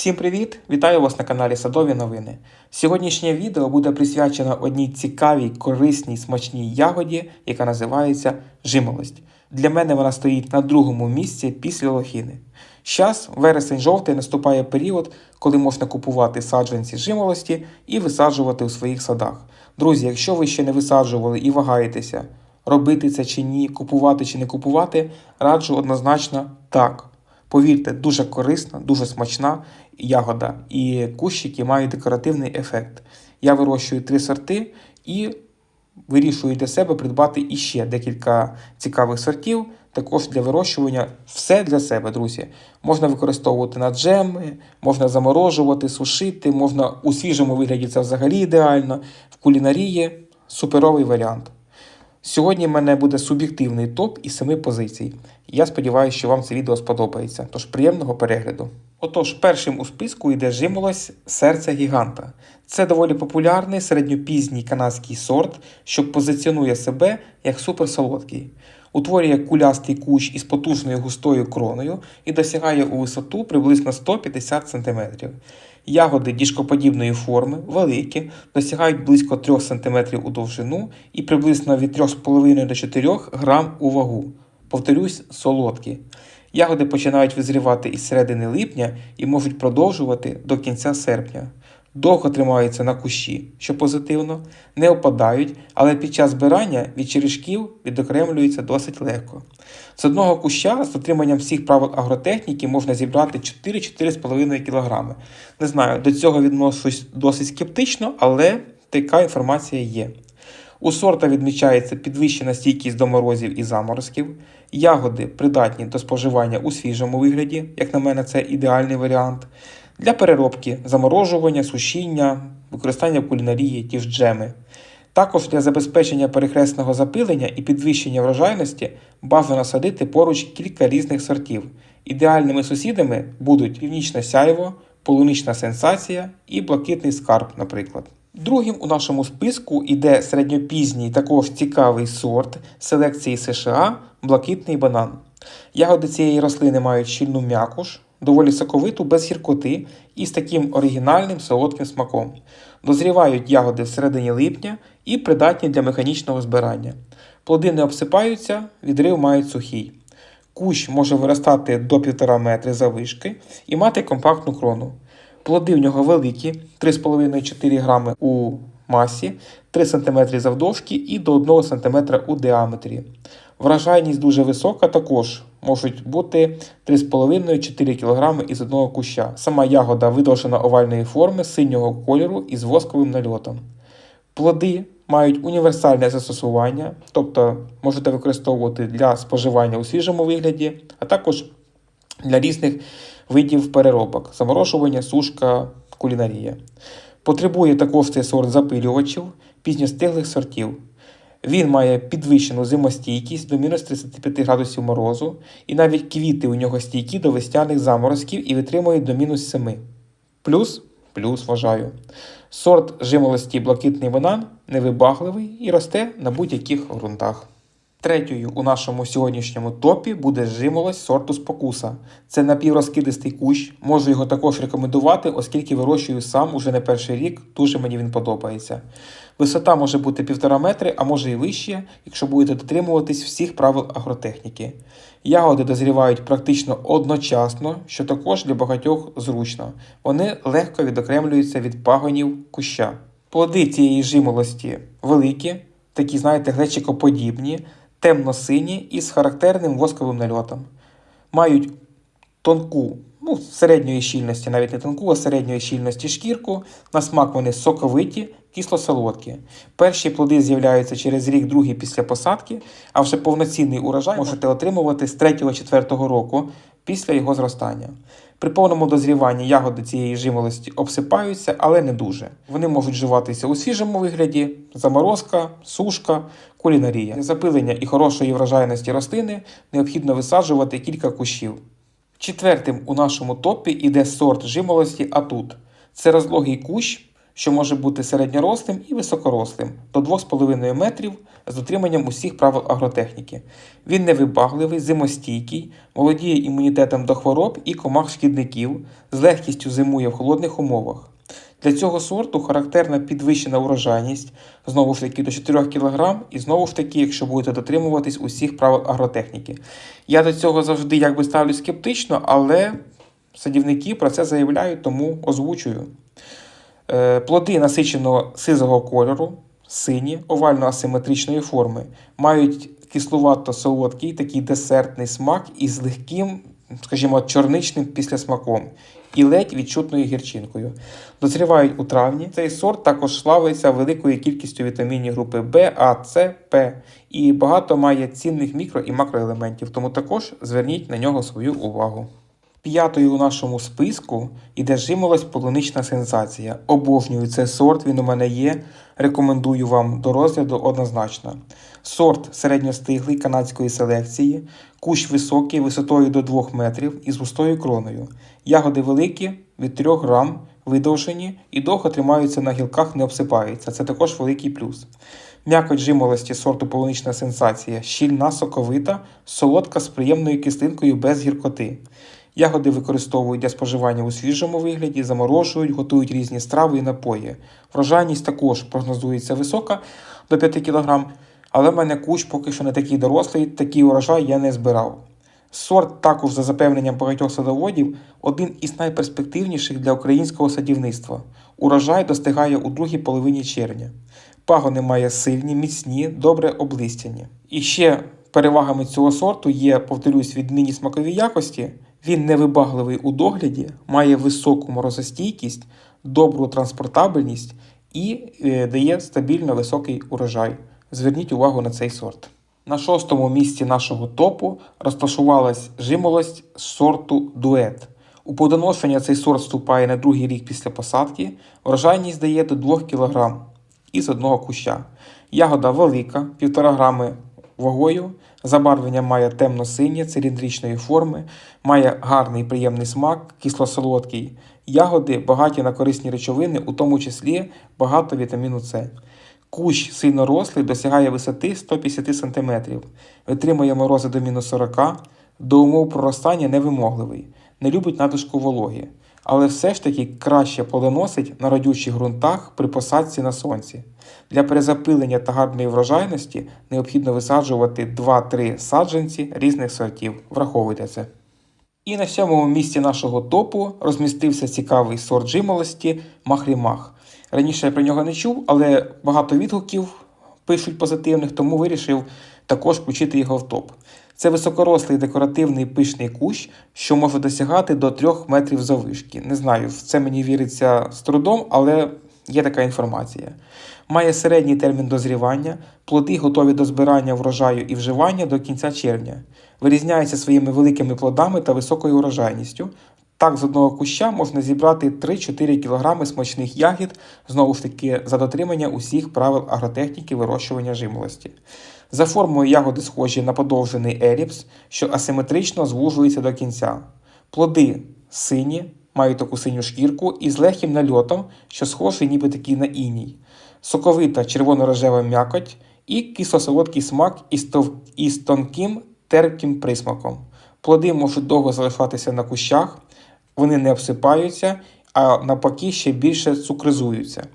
Всім привіт! Вітаю вас на каналі Садові Новини. Сьогоднішнє відео буде присвячено одній цікавій, корисній, смачній ягоді, яка називається жимолость. Для мене вона стоїть на другому місці після лохіни. Щас, вересень-жовтий, наступає період, коли можна купувати саджанці жимолості і висаджувати у своїх садах. Друзі, якщо ви ще не висаджували і вагаєтеся, робити це чи ні, купувати чи не купувати, раджу однозначно так. Повірте, дуже корисна, дуже смачна ягода, і кущики мають декоративний ефект. Я вирощую три сорти і вирішую для себе придбати іще декілька цікавих сортів, також для вирощування. Все для себе, друзі. Можна використовувати на джеми, можна заморожувати, сушити, можна у свіжому вигляді це взагалі ідеально. В кулінарії суперовий варіант. Сьогодні в мене буде суб'єктивний топ із семи позицій. Я сподіваюся, що вам це відео сподобається. Тож приємного перегляду. Отож, першим у списку йде жимолось серце гіганта. Це доволі популярний середньопізній канадський сорт, що позиціонує себе як суперсолодкий. Утворює кулястий кущ із потужною густою кроною і досягає у висоту приблизно 150 см. Ягоди діжкоподібної форми, великі, досягають близько 3 см у довжину і приблизно від 3,5 до 4 грам у вагу. Повторюсь, солодкі. Ягоди починають визрівати із середини липня і можуть продовжувати до кінця серпня. Довго тримаються на кущі, що позитивно, не опадають, але під час збирання від черешків відокремлюються досить легко. З одного куща з дотриманням всіх правил агротехніки можна зібрати 4-4,5 кг. Не знаю, до цього відношусь досить скептично, але така інформація є. У сорта відмічається підвищена стійкість до морозів і заморозків. Ягоди придатні до споживання у свіжому вигляді, як на мене, це ідеальний варіант. Для переробки, заморожування, сушіння, використання в кулінарії, ті ж джеми. Також для забезпечення перехресного запилення і підвищення врожайності бажано садити поруч кілька різних сортів. Ідеальними сусідами будуть північне сяйво, полунична сенсація і блакитний скарб, наприклад. Другим у нашому списку йде середньопізній також цікавий сорт селекції США блакитний банан. Ягоди цієї рослини мають щільну м'якуш, доволі соковиту, без гіркоти і з таким оригінальним солодким смаком. Дозрівають ягоди всередині липня і придатні для механічного збирання. Плоди не обсипаються, відрив мають сухий. Кущ може виростати до 1,5 метри завишки і мати компактну крону. Плоди в нього великі, 3,5-4 грами у масі, 3 см завдовжки і до 1 см у діаметрі. Вражайність дуже висока, також можуть бути 3,5-4 кг із одного куща. Сама ягода видовжена овальної форми синього кольору із восковим нальотом. Плоди мають універсальне застосування, тобто можете використовувати для споживання у свіжому вигляді, а також для різних видів переробок: заморожування, сушка, кулінарія. Потребує також цей сорт запилювачів, пізньостиглих сортів. Він має підвищену зимостійкість до мінус 35 градусів морозу, і навіть квіти у нього стійкі до весняних заморозків і витримують до мінус 7. Плюс, плюс вважаю. Сорт жимолості блакитний банан невибагливий і росте на будь-яких ґрунтах. Третьою у нашому сьогоднішньому топі буде жимолость сорту спокуса. Це напіврозкидистий кущ. Можу його також рекомендувати, оскільки вирощую сам уже не перший рік, дуже мені він подобається. Висота може бути 1,5 метри, а може і вище, якщо будете дотримуватись всіх правил агротехніки. Ягоди дозрівають практично одночасно, що також для багатьох зручно. Вони легко відокремлюються від пагонів куща. Плоди цієї жимолості великі, такі, знаєте, глечикоподібні, темно-сині із характерним восковим нальотом. Мають тонку, ну, середньої щільності, навіть не тонку, а середньої щільності шкірку. На смак вони соковиті, кисло-солодкі. Перші плоди з'являються через рік, другий після посадки, а вже повноцінний урожай можете отримувати з 3-4 року після його зростання. При повному дозріванні ягоди цієї жимолості обсипаються, але не дуже. Вони можуть вживатися у свіжому вигляді, заморозка, сушка, кулінарія. Для запилення і хорошої врожайності рослини необхідно висаджувати кілька кущів. Четвертим у нашому топі іде сорт жимолості Атут. Це розлогий кущ, що може бути середньорослим і високорослим до 2,5 метрів з дотриманням усіх правил агротехніки. Він невибагливий, зимостійкий, володіє імунітетом до хвороб і комах шкідників, з легкістю зимує в холодних умовах. Для цього сорту характерна підвищена урожайність, знову ж таки до 4 кг, і знову ж таки, якщо будете дотримуватись усіх правил агротехніки. Я до цього завжди якби ставлю скептично, але садівники про це заявляють, тому озвучую. Е, Плоди насиченого сизого кольору, сині, овально-асиметричної форми, мають кислувато-солодкий такий десертний смак із легким, скажімо, чорничним післясмаком і ледь відчутною гірчинкою. Дозрівають у травні. Цей сорт також славиться великою кількістю вітамінів групи В, А, С, П і багато має цінних мікро і макроелементів, тому також зверніть на нього свою увагу. П'ятою у нашому списку іде жимолость полунична сенсація. Обожнюю цей сорт, він у мене є. Рекомендую вам до розгляду однозначно. Сорт середньостиглий канадської селекції, кущ високий висотою до 2 метрів із густою кроною. Ягоди великі від 3 грам, видовжені і довго тримаються на гілках, не обсипаються. Це також великий плюс. М'якоть жимолості сорту полунична сенсація, щільна, соковита, солодка з приємною кислинкою без гіркоти. Ягоди використовують для споживання у свіжому вигляді, заморожують, готують різні страви і напої. Врожайність також прогнозується висока до 5 кг, але в мене кущ поки що не такий дорослий, такий урожай я не збирав. Сорт також, за запевненням багатьох садоводів, один із найперспективніших для українського садівництва. Урожай достигає у другій половині червня. Пагони має сильні, міцні, добре облистяні. І ще перевагами цього сорту є, повторюсь, відмінні смакові якості. Він невибагливий у догляді, має високу морозостійкість, добру транспортабельність і е, дає стабільно високий урожай. Зверніть увагу на цей сорт. На шостому місці нашого топу розташувалась жимолость сорту дует. У плодоношення цей сорт вступає на другий рік після посадки. Врожайність дає до 2 кг із одного куща. Ягода велика, 1,5 грами вагою. Забарвлення має темно-синє, циліндричної форми, має гарний приємний смак, кисло-солодкий. Ягоди багаті на корисні речовини, у тому числі багато вітаміну С. Кущ сильно рослий, досягає висоти 150 см, витримує морози до мінус 40, до умов проростання невимогливий, не любить надлишку вологи, але все ж таки краще плодоносить на родючих ґрунтах при посадці на сонці. Для перезапилення та гарної врожайності необхідно висаджувати 2-3 саджанці різних сортів. Враховуйте це. І на сьомому місці нашого топу розмістився цікавий сорт жимолості Махрімах. Раніше я про нього не чув, але багато відгуків пишуть позитивних, тому вирішив також включити його в топ. Це високорослий декоративний пишний кущ, що може досягати до 3 метрів заввишки. Не знаю, в це мені віриться з трудом, але є така інформація. Має середній термін дозрівання, плоди готові до збирання врожаю і вживання до кінця червня. Вирізняється своїми великими плодами та високою урожайністю. Так, з одного куща можна зібрати 3-4 кг смачних ягід, знову ж таки, за дотримання усіх правил агротехніки вирощування жимолості. За формою ягоди схожі на подовжений еліпс, що асиметрично звужується до кінця. Плоди сині, мають таку синю шкірку і з легким нальотом, що схожий ніби такий на іній. Соковита червоно-рожева м'якоть і кисло-солодкий смак із, тов... із тонким терпким присмаком. Плоди можуть довго залишатися на кущах, вони не обсипаються, а навпаки ще більше цукризуються.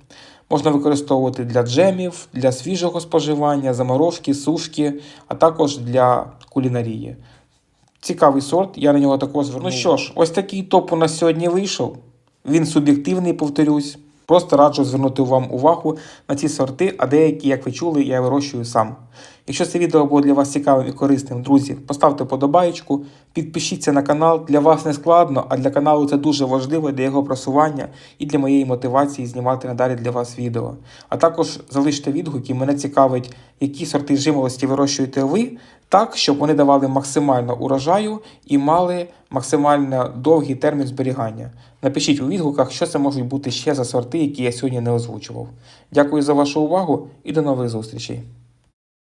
Можна використовувати для джемів, для свіжого споживання, заморозки, сушки, а також для кулінарії. Цікавий сорт, я на нього також звернув. Ну що ж, ось такий топ у нас сьогодні вийшов. Він суб'єктивний, повторюсь. Просто раджу звернути вам увагу на ці сорти, а деякі, як ви чули, я вирощую сам. Якщо це відео було для вас цікавим і корисним, друзі, поставте подобаєчку, підпишіться на канал. Для вас не складно, а для каналу це дуже важливо для його просування і для моєї мотивації знімати надалі для вас відео. А також залиште відгуки, мене цікавить, які сорти жимолості вирощуєте ви, так, щоб вони давали максимально урожаю і мали максимально довгий термін зберігання. Напишіть у відгуках, що це можуть бути ще за сорти, які я сьогодні не озвучував. Дякую за вашу увагу і до нових зустрічей.